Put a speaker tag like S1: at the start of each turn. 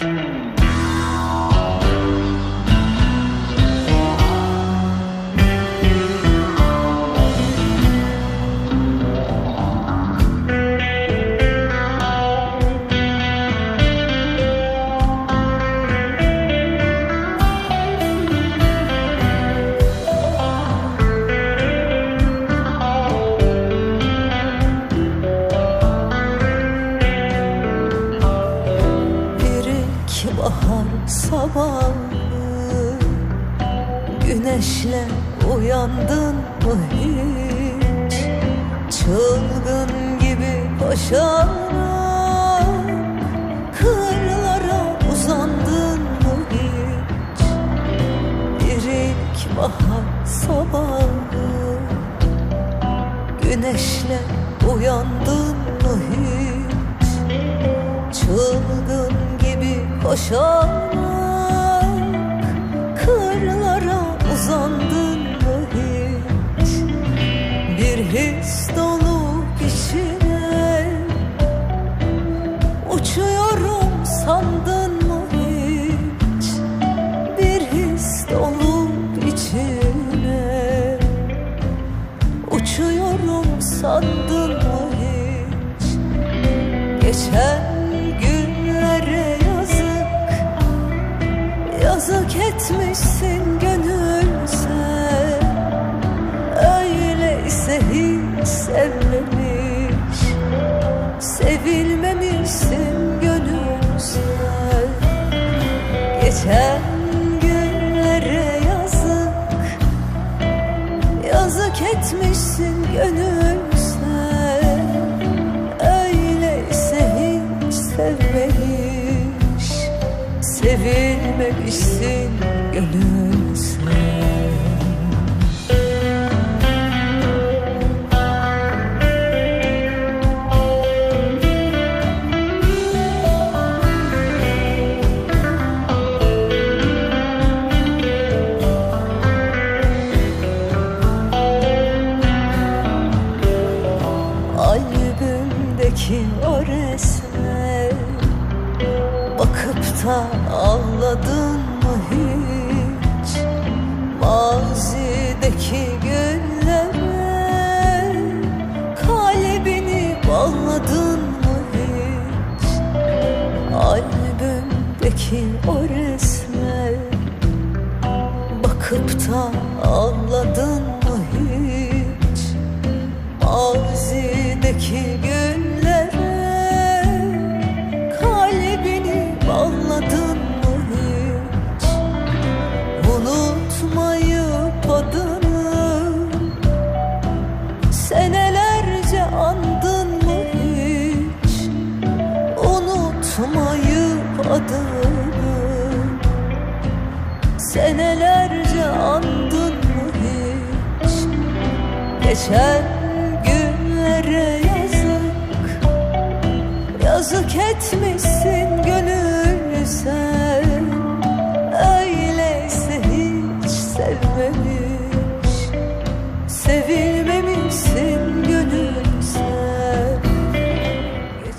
S1: Bir sabahı Güneşle uyandın mı hiç? Çılgın gibi koşarak Kırlara uzandın mı hiç? Bir ilk bahar sabahı Güneşle uyandın mı hiç? Çılgın gibi koşarak his dolu içine Uçuyorum sandın mı hiç? Bir his dolu içine Uçuyorum sandın mı hiç? Geçen günlere yazık. Yazık etmişsin etmişsin gönül sen. Öyleyse hiç sevmemiş Sevilmemişsin gönül Albümdeki o resme Bakıp da ağladın mı hiç? Mazideki günlere Kalbini bağladın mı hiç? Albümdeki o resme Bakıp da ağladın mı hiç? Mazideki günlere adımı Senelerce andın mı hiç? Geçen günlere yazık. Yazık etmişsin gönül sen. Öyleyse hiç sevmemiş. Sevilmemişsin